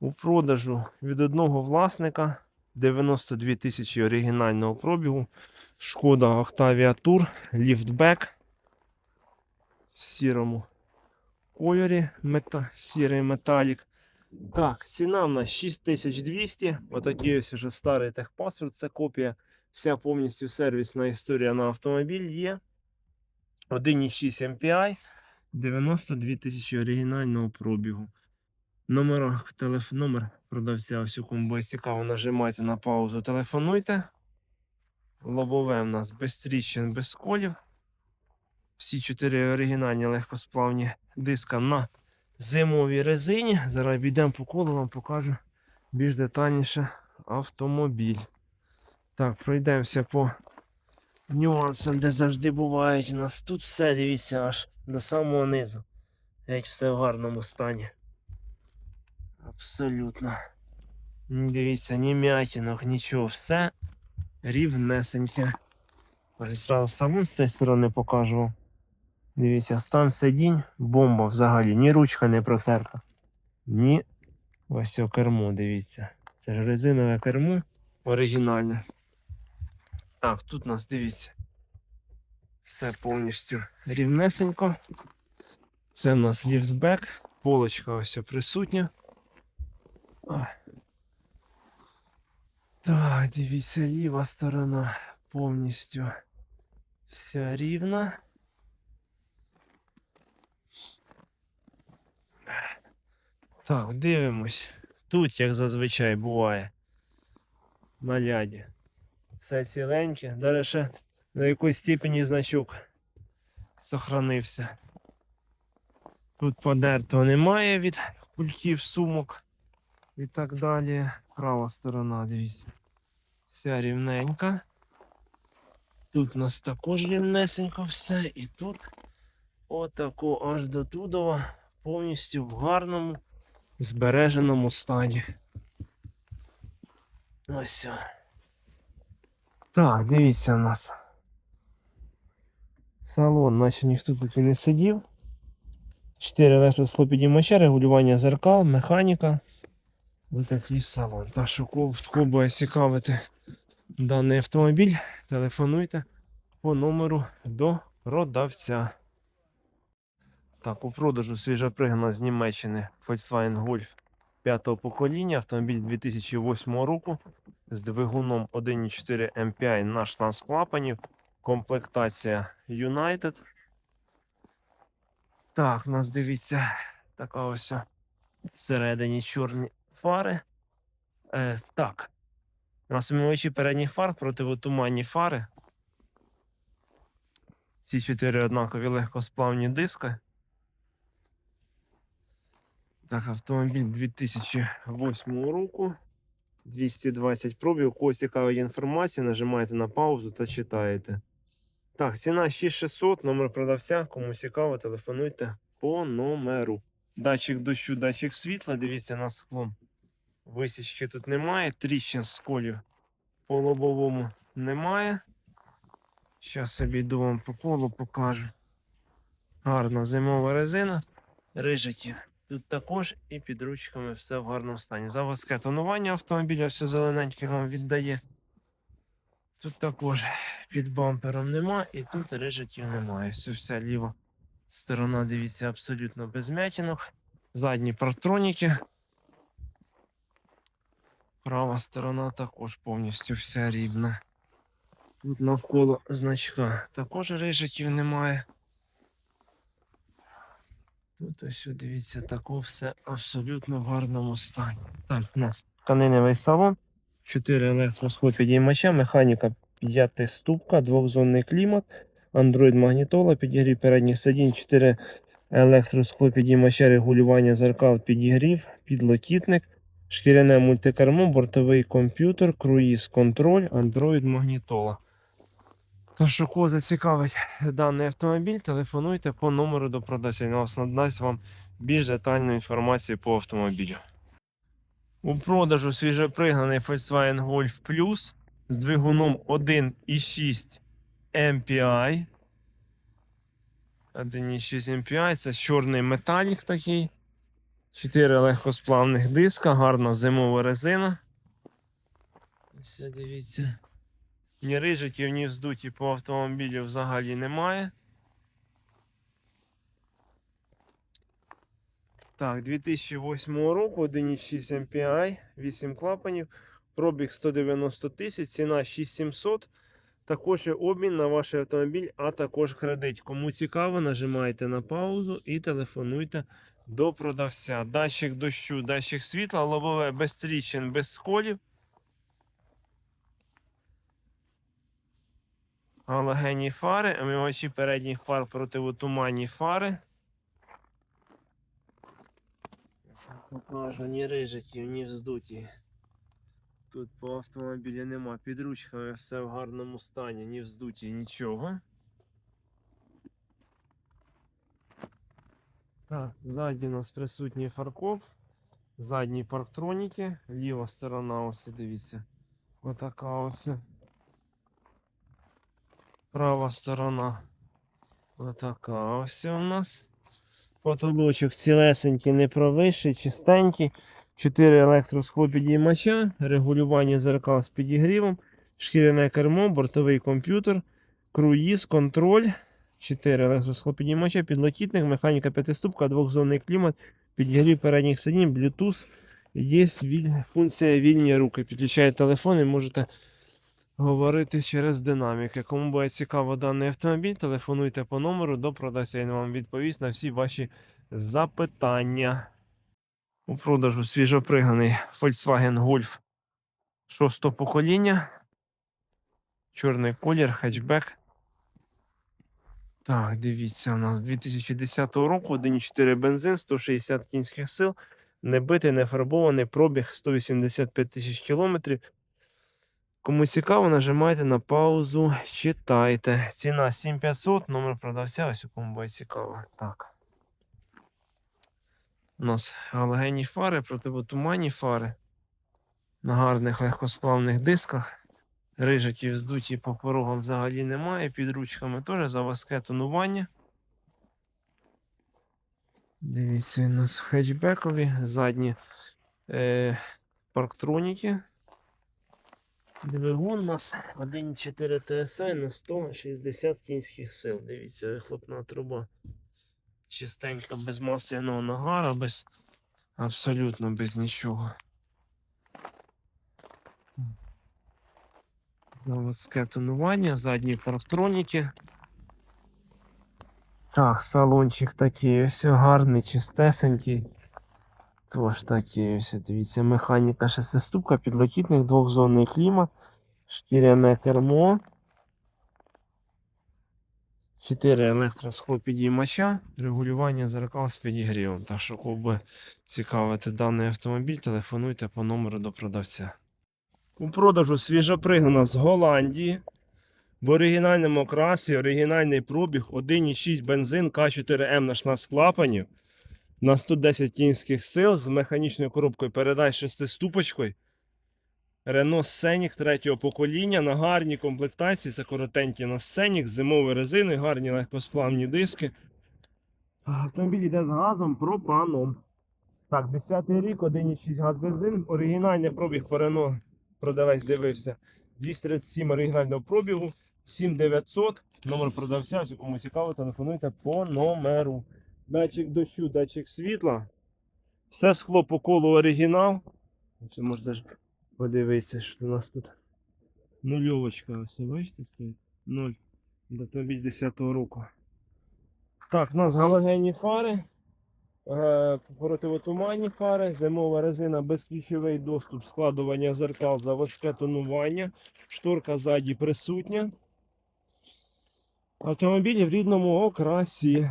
У продажу від одного власника 92 тисячі оригінального пробігу. Шкода Octavia Tour, ліфтбек в сірому кольорі, мета, сірий металік. Так, ціна в нас 6200. Отакий ось уже старий техпаспорт, це копія. Вся повністю сервісна історія на автомобіль є. 1,6 MPI, 92 тисячі оригінального пробігу. Номер, телеф... Номер продавця, ось у кому цікаво, нажимайте на паузу, телефонуйте. Лобове в нас без тріщин, без сколів. Всі чотири оригінальні легкосплавні диска на зимовій резині. Зараз підемо по колу, вам покажу більш детальніше автомобіль. Так, пройдемося по нюансам, де завжди бувають. У нас тут все, дивіться, аж до самого низу. Геть все в гарному стані. Абсолютно. Дивіться, ні м'ятінок, нічого, все рівнесеньке. Зразу салон з цієї сторони покажу. Дивіться, стан сидінь, бомба взагалі, ні ручка не протерта. Ні. Ось о кермо, дивіться. Це ж резинове кермо оригінальне. Так, тут у нас дивіться. Все повністю рівнесенько. Це в нас ліфтбек, полочка ось присутня. Так, дивіться, ліва сторона повністю вся рівна. Так, дивимось. Тут, як зазвичай буває, на ляді. Все ціленьке, даже ще на якоїсь степені значок сохранився. Тут подертого немає від кульків, сумок і так далі. Права сторона, дивіться. Вся рівненька. Тут у нас також рівнесенько все. І тут отако аж до Тудова повністю в гарному збереженому стані. Ось. Так, дивіться у нас. Салон, наче ніхто тут і не сидів. 4 електросхлопідіймача, регулювання зеркал, механіка. Ось такий салон. Так що кого буде цікавити даний автомобіль, телефонуйте по номеру до продавця. Так, у продажу свіжопригнана з Німеччини Volkswagen Golf 5-го покоління, автомобіль 2008 року з двигуном 1.4 MPI на штанц клапанів, комплектація United. Так, у нас дивіться така ось всередині чорні фари. Е, так. У нас умивачі передніх фар, противотуманні фари. Всі чотири однакові легкосплавні диски. Так, автомобіль 2008 року. 220 пробів. Когось цікавить інформація, нажимаєте на паузу та читаєте. Так, ціна 6600, номер продавця. Кому цікаво, телефонуйте по номеру. Датчик дощу, датчик світла. Дивіться на склон. Висічки тут немає. Тріщин сколів по лобовому немає. Зараз обійду вам по колу покажу. Гарна зимова резина. Рижики. Тут також і під ручками все в гарному стані. Заводське тонування автомобіля, все зелененьке вам віддає. Тут також під бампером нема, і тут рижиків немає. Все, вся ліва сторона, дивіться, абсолютно без м'ятінок. Задні партроніки. Права сторона також повністю вся рівна. Тут навколо значка також рижиків немає. Тут ось дивіться, тако все абсолютно в гарному стані. Так, у нас тканиневий салон, 4 електросхлопідіймача, механіка 5 ступка, двохзонний клімат, Android магнітола, підігрів передніх сидінь, 4 електросхлопідіймача, регулювання зеркал, підігрів, підлокітник, шкіряне мультикермо, бортовий комп'ютер, круїз контроль, Android магнітола. Тож, кого зацікавить даний автомобіль, телефонуйте по номеру до продавця. Він вас надасть вам більш детальну інформацію по автомобілю. У продажу свіжопригнаний Volkswagen Golf Plus з двигуном 1,6 MPI. 1,6 MPI це чорний металік такий. Чотири легкосплавних диска, гарна зимова резина. Ось дивіться. Ні рижиків, ні вздуті по автомобілю взагалі немає. Так, 2008 року 1.6 MPI, 8 клапанів, пробіг 190 тисяч, ціна 6700. Також є обмін на ваш автомобіль, а також кредит. Кому цікаво, нажимайте на паузу і телефонуйте до продавця. Датчик дощу, датчик світла, лобове без тріщин, без сколів. Галогенні фари, омивачі передніх фар противотуманні фари. Покажу, ні рижиків, ні вздуті. Тут по автомобілі нема. Під ручками все в гарному стані, ні вздуті, нічого. Так, ззаді у нас присутній фаркоп, задні парктроніки, ліва сторона, ось дивіться. Отака ось. Права сторона. Отака ось у нас. Потолочок цілесенький, не провисший, чистенький. 4 електросхлопідіймача, регулювання зеркал з підігрівом, шкіряне кермо, бортовий комп'ютер, круїз, контроль. 4 електросхлопідіймача, підлокітник, механіка п'ятиступка, двохзонний клімат, підігрів передніх сидінь, Bluetooth. Є функція вільні руки. Підключаєте телефон і можете говорити через динаміки. Кому буде цікаво даний автомобіль, телефонуйте по номеру до продавця. Він вам відповість на всі ваші запитання. У продажу свіжопригнаний Volkswagen Golf 6 покоління. Чорний колір, хетчбек. Так, дивіться, у нас 2010 року 1,4 бензин, 160 кінських сил, не битий, не фарбований, пробіг 185 тисяч кілометрів. Кому цікаво, нажимайте на паузу, читайте. Ціна 7500, номер продавця, ось у кому буде цікаво. Так. У нас галогенні фари, противотуманні фари. На гарних легкосплавних дисках. Рижиків здуті по порогам взагалі немає. Під ручками теж заводське тонування. Дивіться, у нас хетчбекові, задні е, парктроніки. Двигун у нас 1.4 TSI на 160 кінських сил. Дивіться, вихлопна труба. Чистенька, без масляного нагара, без абсолютно без нічого. Заводське тонування, задні парктроніки. Так, салончик такий ось гарний, чистесенький. Тож такий ось, дивіться, механіка шестиступка, підлокітник, двохзонний клімат, шкіряне кермо. 4 електросхлопідіймача, регулювання зеркал з підігрівом. Так що, кого би цікавити даний автомобіль, телефонуйте по номеру до продавця. У продажу свіжопригнана з Голландії. В оригінальному окрасі, оригінальний пробіг, 1,6 бензин К4М на 16 клапанів на 110 кінських сил з механічною коробкою передач шестиступочкою. Renault Scenic третього покоління на гарній комплектації. Це коротенький на Scenic, зимові резини, гарні легкосплавні диски. Автомобіль йде з газом пропаном. Так, 10 рік, 1,6 газ бензин. Оригінальний пробіг по Renault продавець дивився. 237 оригінального пробігу, 7900. Номер продавця, кому цікаво, телефонуйте по номеру. Датчик дощу, датчик світла. Все скло по колу оригінал. Ось можна ж подивитися, що у нас тут. Нульовочка, ось бачите, стоїть? 0. Автомобіль 10-го року. Так, у нас галогенні фари. Е, Противотуманні фари, зимова резина, безключовий доступ, складування зеркал, заводське тонування, шторка ззаді присутня. Автомобіль в рідному окрасі.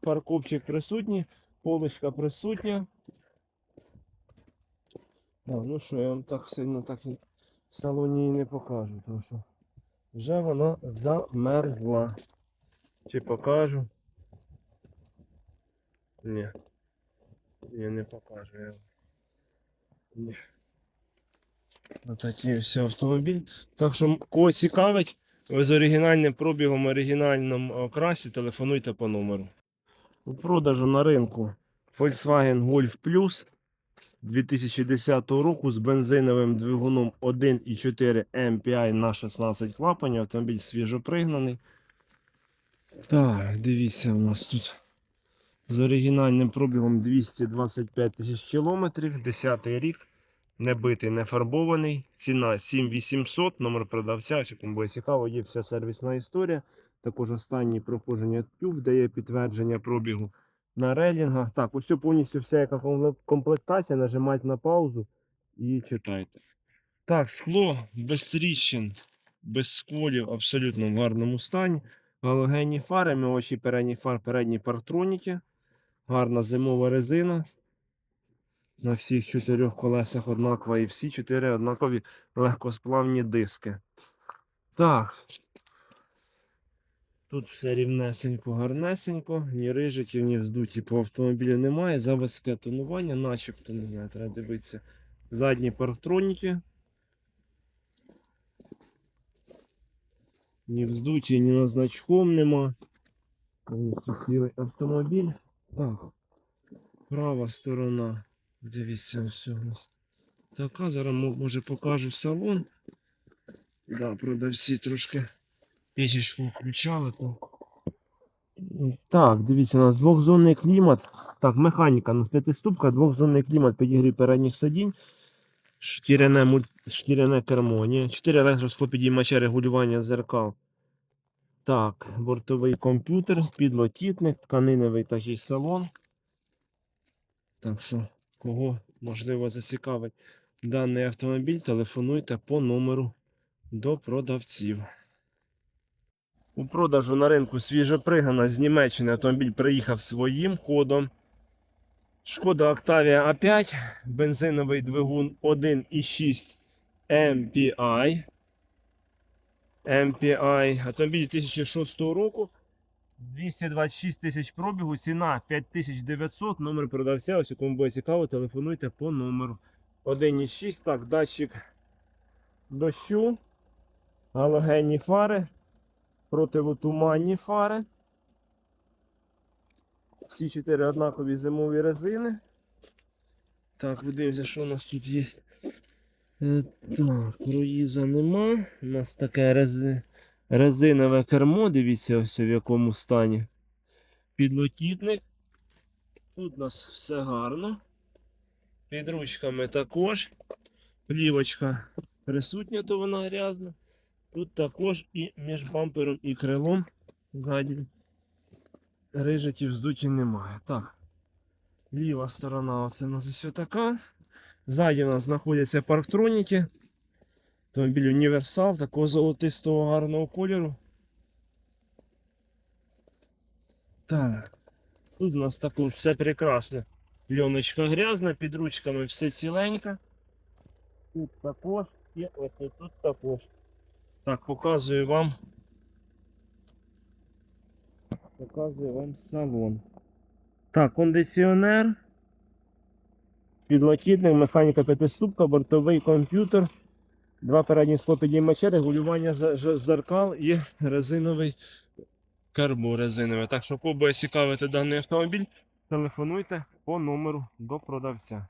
Парковчик присутній, полочка присутня. А, ну що, я вам так сильно так і в салоні не покажу, тому що вже вона замерзла. Чи покажу? Ні. Я не покажу. Я... Ні. Отакий ось автомобіль. Так що кого цікавить, ви з оригінальним пробігом, оригінальному окрасі телефонуйте по номеру. У продажу на ринку Volkswagen Golf Plus 2010 року з бензиновим двигуном 1,4 MPI на 16 клапанів. Автомобіль свіжопригнаний. Так, дивіться, у нас тут з оригінальним пробігом 225 тисяч кілометрів, 10 рік. Не битий, не фарбований. Ціна 7800, номер продавця. Якщо кому буде цікаво, є вся сервісна історія. Також останнє проходження тюб дає підтвердження пробігу на релінгах. Так, ось повністю вся яка комплектація. Нажимайте на паузу і читайте. Так, скло без тріщин, без сколів, абсолютно в гарному стані. Галогенні фари, мивачі передніх фар, передні партроніки. Гарна зимова резина. На всіх чотирьох колесах однакова і всі чотири однакові легкосплавні диски. Так. Тут все рівнесенько, гарнесенько, ні рижиків, ні вздуті по автомобілю немає. Заводське тонування, начебто, не знаю, треба дивитися. Задні партроніки. Ні вздуті, ні на значком нема. Цілий автомобіль. Так. Права сторона. Дивіться, все у нас. Така, зараз може покажу салон. Да, продавці трошки печечку включали. То. Так, дивіться, у нас двохзонний клімат. Так, механіка, у нас п'ятиступка, двохзонний клімат, підігрів передніх сидінь. Шкіряне, муль... шкіряне кермо, ні. 4 електросклопідіймача регулювання зеркал. Так, бортовий комп'ютер, підлокітник, тканиневий такий салон. Так що, кого можливо зацікавить даний автомобіль, телефонуйте по номеру до продавців. У продажу на ринку свіжопригана з Німеччини автомобіль приїхав своїм ходом. Шкода Octavia A5, бензиновий двигун 1,6 MPI. MPI. Автомобіль 2006 року. 226 тисяч пробігу, ціна 5900, номер продавця. Ось кому буде цікаво, телефонуйте по номеру 1,6. Так, датчик дощу, галогенні фари, противотуманні фари. Всі чотири однакові зимові резини. Так, подивимося, що у нас тут є. Е, Так, круїза нема. У нас таке рези... резинове кермо, дивіться ось в якому стані. Підлокітник. Тут у нас все гарно. Під ручками також. Плівочка присутня, то вона грязна. Тут також і між бампером і крилом ззаді рижиків здуті немає. Так. Ліва сторона ось у нас ось така. Ззаді у нас знаходяться парктроніки. Автомобіль універсал такого золотистого гарного кольору. Так. Тут у нас також все прекрасно. Льоночка грязна, під ручками все ціленько. Тут також і ось тут також. Так, показую вам. Показую вам салон. Так, кондиціонер. Підлокітник, механіка п'ятиступка, бортовий комп'ютер. Два передні склопідіймачі, регулювання зеркал і резиновий карбу резиновий. Так що, кого буде цікавити даний автомобіль, телефонуйте по номеру до продавця.